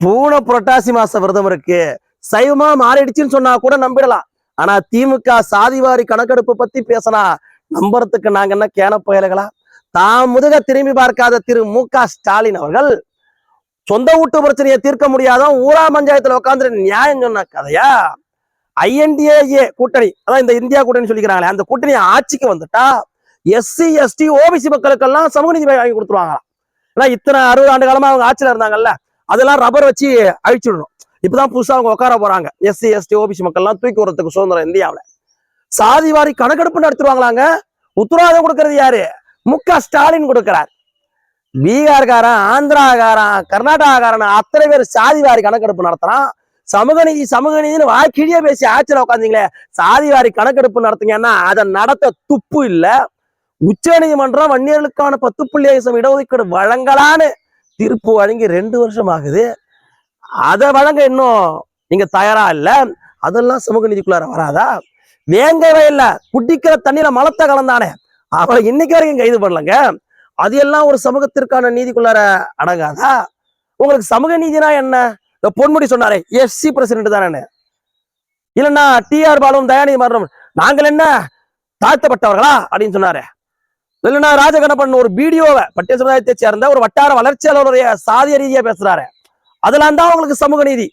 பூனை புரட்டாசி மாச விரதம் இருக்கு. சைவமா மாறிடுச்சுன்னு சொன்னா கூட நம்பிடலாம். ஆனா திமுக சாதிவாரி கணக்கெடுப்பு பத்தி பேசினா நம்புறதுக்கு நாங்க என்ன கேன பயல்களா? தாம் முதுக திரும்பி பார்க்காத திரு மு க ஸ்டாலின் அவர்கள் சொந்த வீட்டு பிரச்சனையை தீர்க்க முடியாத ஊரா பஞ்சாயத்துல உட்காந்து நியாயம் சொன்ன கதையா? ஐஎன்டிஏஏ கூட்டணி அதான் இந்த இந்தியா கூட்டணி சொல்லிக்கிறாங்களே அந்த கூட்டணி ஆட்சிக்கு வந்துட்டா எஸ்சி எஸ்டி ஓபிசி மக்களுக்கெல்லாம் சமூக நீதி வாங்கி கொடுத்துருவாங்களா ஏன்னா இத்தனை அறுபது ஆண்டு காலமா அவங்க ஆட்சியில இருந்தாங்கல்ல. அதெல்லாம் ரப்பர் வச்சு அழிச்சுடணும். இப்பதான் புதுசா அவங்க உட்கார போறாங்க. எஸ்சி எஸ்டி ஓபிசி மக்கள்லாம் தூக்கி விடுறதுக்கு சுதந்திரம் இந்தியாவில. சாதி வாரி கணக்கெடுப்பு நடத்துவாங்களாங்க உத்தரவாதம் கொடுக்கறது யாரு? மு க ஸ்டாலின் கொடுக்கிறார். பீகார்காரன் ஆந்திராகாரன் கர்நாடகாக்காரன் அத்தனை பேர் சாதி வாரி கணக்கெடுப்பு நடத்துறான். சமூக நீதி சமூக நீதினு வாய்க்கிழிய பேசி ஆட்சியில் உட்காந்தீங்களே சாதி வாரி கணக்கெடுப்பு நடத்துங்கன்னா அதை நடத்த துப்பு இல்ல. உச்ச நீதிமன்றம் வன்னியர்களுக்கான பத்து புள்ளி ஐசம் இடஒதுக்கீடு வழங்கலான்னு தீர்ப்பு வழங்கி ரெண்டு வருஷம் ஆகுது அதை வழங்க இன்னும் நீங்க தயாரா இல்ல. அதெல்லாம் சமூக நீதிக்குள்ளார வராதா? வேங்கவே இல்லை. குடிக்கிற தண்ணியில மலத்தை கலந்தானே. அவளை இன்னைக்கு வரைக்கும் கைது பண்ணலங்க. அது எல்லாம் ஒரு சமூகத்திற்கான நீதிக்குள்ளார அடங்காதா? உங்களுக்கு சமூக நீதினா என்ன? இந்த பொன்முடி சொன்னாரே எஸ்சி பிரசிடென்ட் தானே இல்லைன்னா டிஆர் பாலும் தயாநிதி மாறணும் நாங்கள் என்ன தாழ்த்தப்பட்டவர்களா? அப்படின்னு சொன்னாரு. இல்லைன்னா ராஜகணப்பன் ஒரு வீடியோவை பட்டியல் சமுதாயத்தை சேர்ந்த ஒரு வட்டார வளர்ச்சியாளருடைய சாதிய ரீதியா பேசுறாரு. அதெல்லாம் தான் உங்களுக்கு சமூக நீதி.